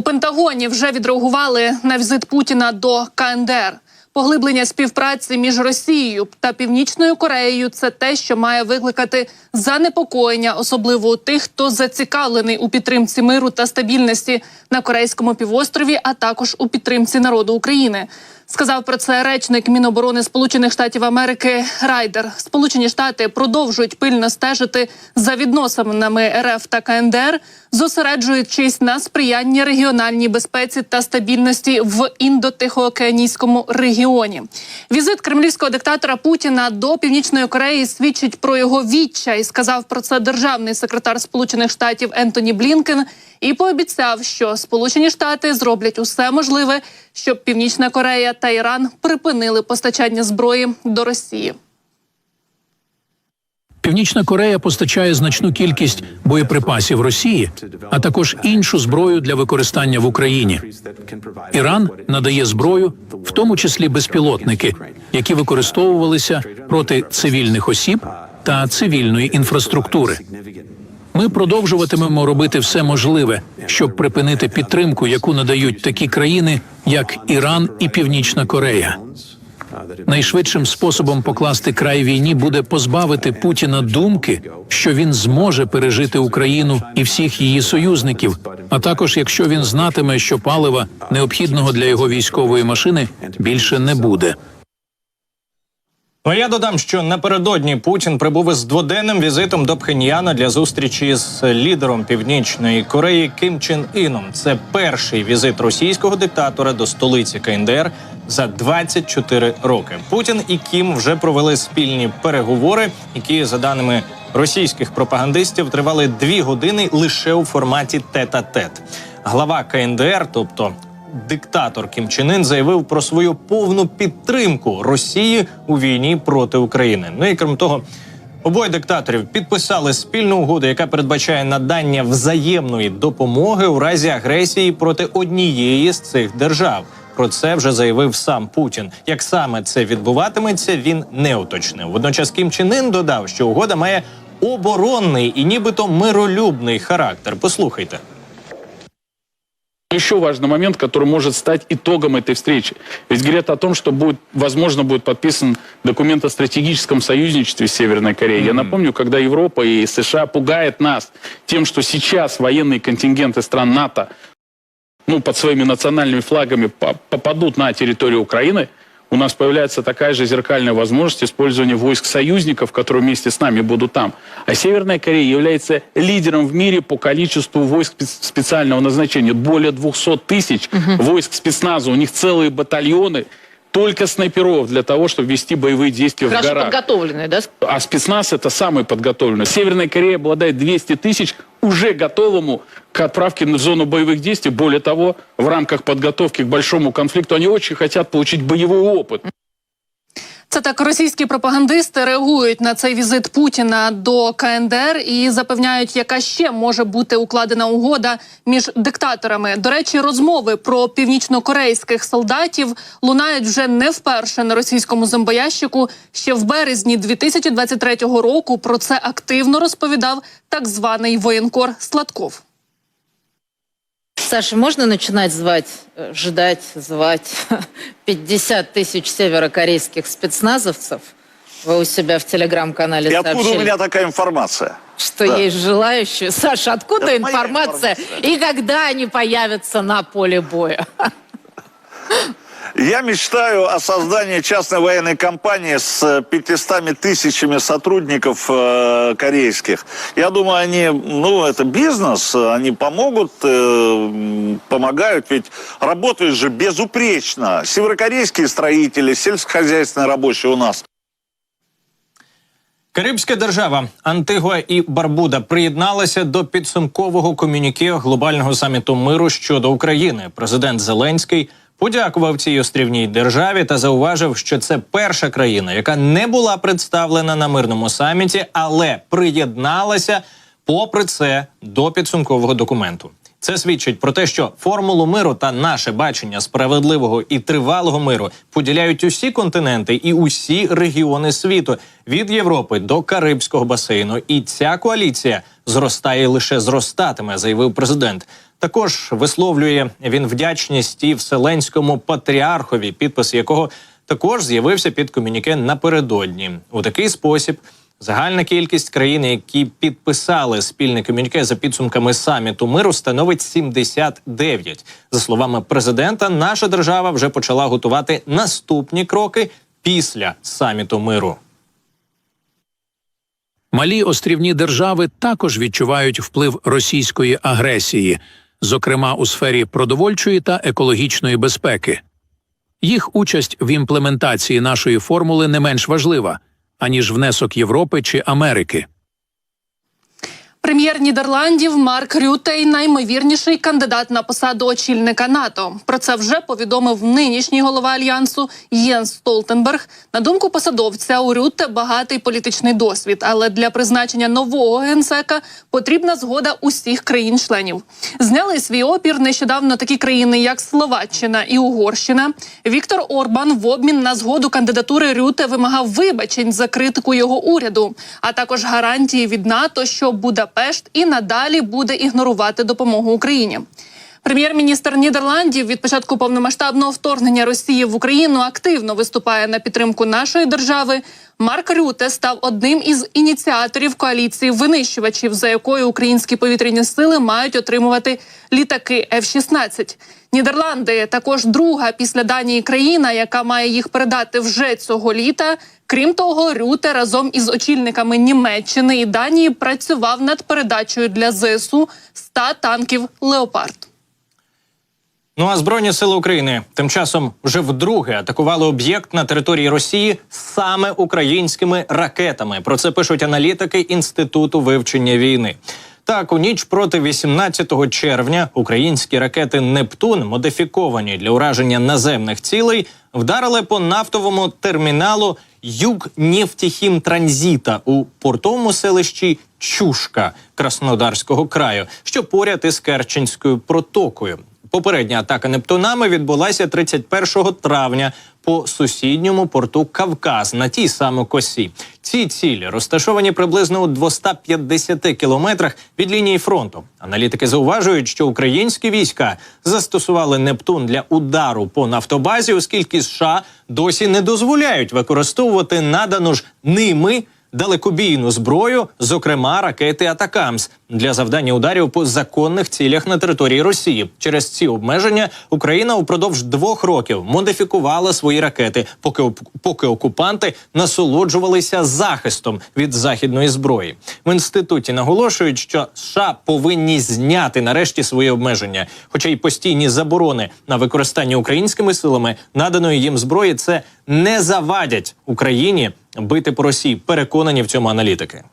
У Пентагоні вже відреагували на візит Путіна до КНДР. Поглиблення співпраці між Росією та Північною Кореєю це те, що має викликати занепокоєння, особливо у тих, хто зацікавлений у підтримці миру та стабільності на корейському півострові, а також у підтримці народу України. Сказав про це речник Міноборони Сполучених Штатів Америки Райдер. Сполучені Штати продовжують пильно стежити за відносинами РФ та КНДР, зосереджуючись на сприянні регіональній безпеці та стабільності в індотихоокеанійському регіоні. Візит кремлівського диктатора Путіна до Північної Кореї свідчить про його відчай. Сказав про це державний секретар Сполучених Штатів Ентоні Блінкен і пообіцяв, що Сполучені Штати зроблять усе можливе, щоб Північна Корея та Іран припинили постачання зброї до Росії. Північна Корея постачає значну кількість боєприпасів Росії, а також іншу зброю для використання в Україні. Іран надає зброю, в тому числі безпілотники, які використовувалися проти цивільних осіб та цивільної інфраструктури. Ми продовжуватимемо робити все можливе, щоб припинити підтримку, яку надають такі країни, як Іран і Північна Корея. Найшвидшим способом покласти край війні буде позбавити Путіна думки, що він зможе пережити Україну і всіх її союзників. А також якщо він знатиме, що палива необхідного для його військової машини більше не буде. Ну, я додам, що напередодні Путін прибув із дводенним візитом до Пхеньяна для зустрічі з лідером Північної Кореї Ким Чен Іном. Це перший візит російського диктатора до столиці КНДР за 24 роки. Путін і Кім вже провели спільні переговори, які за даними російських пропагандистів тривали дві години лише у форматі тет-а-тет. Глава КНДР, тобто диктатор Кім Чен Ін заявив про свою повну підтримку Росії у війні проти України. Ну і крім того, обоє диктаторів підписали спільну угоду, яка передбачає надання взаємної допомоги у разі агресії проти однієї з цих держав. Про це вже заявив сам Путін. Як саме це відбуватиметься, він не уточнив. Водночас Кім Чен Ін додав, що угода має оборонний і нібито миролюбний характер. Послухайте. Еще важный момент, который может стать итогом этой встречи. Ведь говорят о том, что будет, возможно, будет подписан документ о стратегическом союзничестве с Северной Кореей. Я напомню, когда Европа и США пугает нас тем, что сейчас военные контингенты стран НАТО ну, под своими национальными флагами по- попадут на территорию Украины, у нас появляется такая же зеркальная возможность использования войск союзников, которые вместе с нами будут там. А Северная Корея является лидером в мире по количеству войск спец- специального назначения. Более 200 тысяч войск спецназа. У них целые батальоны только снайперов для того, чтобы вести боевые действия в Хорошо горах. подготовленные, да? А спецназ это самый подготовленный. Северная Корея обладает 200 тысяч уже готовому к отправке в зону боевых действий. Более того, в рамках подготовки к большому конфликту они очень хотят получить боевой опыт. Це так російські пропагандисти реагують на цей візит Путіна до КНДР і запевняють, яка ще може бути укладена угода між диктаторами. До речі, розмови про північнокорейських солдатів лунають вже не вперше на російському зомбоящику. Ще в березні 2023 року про це активно розповідав так званий воєнкор Сладков. Саша, можно начинать звать, э, ждать, звать 50 тысяч северокорейских спецназовцев? Вы у себя в телеграм-канале И откуда у меня такая информация? что Да. есть желающие. Саша, откуда Это информация? информация. И когда они появятся на поле боя? Я мечтаю о создании частной военной компании с 500 тысячами сотрудников э, корейских. Я думаю, они, ну, это бизнес, они помогут, э, м, помогают, ведь работают же безупречно. Северокорейские строители, сельскохозяйственные рабочие у нас. Карибська держава Антигуа і Барбуда приєдналася до підсумкового комюніке глобального саміту миру щодо України. Президент Зеленський подякував цій острівній державі та зауважив, що це перша країна, яка не була представлена на мирному саміті, але приєдналася, попри це, до підсумкового документу. Це свідчить про те, що формулу миру та наше бачення справедливого і тривалого миру поділяють усі континенти і усі регіони світу від Європи до Карибського басейну. І ця коаліція зростає і лише зростатиме, заявив президент. Також висловлює він вдячність і Вселенському патріархові, підпис якого також з'явився під комюніке напередодні. У такий спосіб загальна кількість країн, які підписали спільне комюніке за підсумками саміту миру, становить 79. За словами президента, наша держава вже почала готувати наступні кроки після саміту миру. Малі острівні держави також відчувають вплив російської агресії, зокрема у сфері продовольчої та екологічної безпеки. Їх участь в імплементації нашої формули не менш важлива, аніж внесок Європи чи Америки. Прем'єр Нідерландів Марк Рютей наймовірніший кандидат на посаду очільника НАТО. Про це вже повідомив нинішній голова альянсу Єнс Столтенберг. На думку посадовця, у Рютте багатий політичний досвід, але для призначення нового генсека потрібна згода усіх країн-членів. Зняли свій опір нещодавно такі країни, як Словаччина і Угорщина. Віктор Орбан в обмін на згоду кандидатури Рюте вимагав вибачень за критику його уряду, а також гарантії від НАТО, що Будапешт і надалі буде ігнорувати допомогу Україні. Прем'єр-міністр Нідерландів від початку повномасштабного вторгнення Росії в Україну активно виступає на підтримку нашої держави. Марк Рюте став одним із ініціаторів коаліції винищувачів, за якою українські повітряні сили мають отримувати літаки F-16. Нідерланди також друга після Данії країна, яка має їх передати вже цього літа. Крім того, Рюте разом із очільниками Німеччини і Данії працював над передачею для ЗСУ 100 танків Леопард. Ну а збройні сили України тим часом вже вдруге атакували об'єкт на території Росії саме українськими ракетами. Про це пишуть аналітики інституту вивчення війни. Так, у ніч проти 18 червня українські ракети Нептун, модифіковані для ураження наземних цілей, вдарили по нафтовому терміналу Югнефтехімтранзіта у портовому селищі Чушка Краснодарського краю, що поряд із Керченською протокою. Попередня атака Нептунами відбулася 31 травня по сусідньому порту Кавказ на тій самій косі. Ці цілі розташовані приблизно у 250 кілометрах від лінії фронту. Аналітики зауважують, що українські війська застосували Нептун для удару по нафтобазі, оскільки США досі не дозволяють використовувати надану ж ними далекобійну зброю, зокрема ракети Атакамс, для завдання ударів по законних цілях на території Росії. Через ці обмеження Україна упродовж двох років модифікувала свої ракети, поки поки окупанти насолоджувалися захистом від західної зброї. В інституті наголошують, що США повинні зняти нарешті свої обмеження, хоча й постійні заборони на використання українськими силами наданої їм зброї це не завадять Україні бити по Росії. Переконані в цьому аналітики.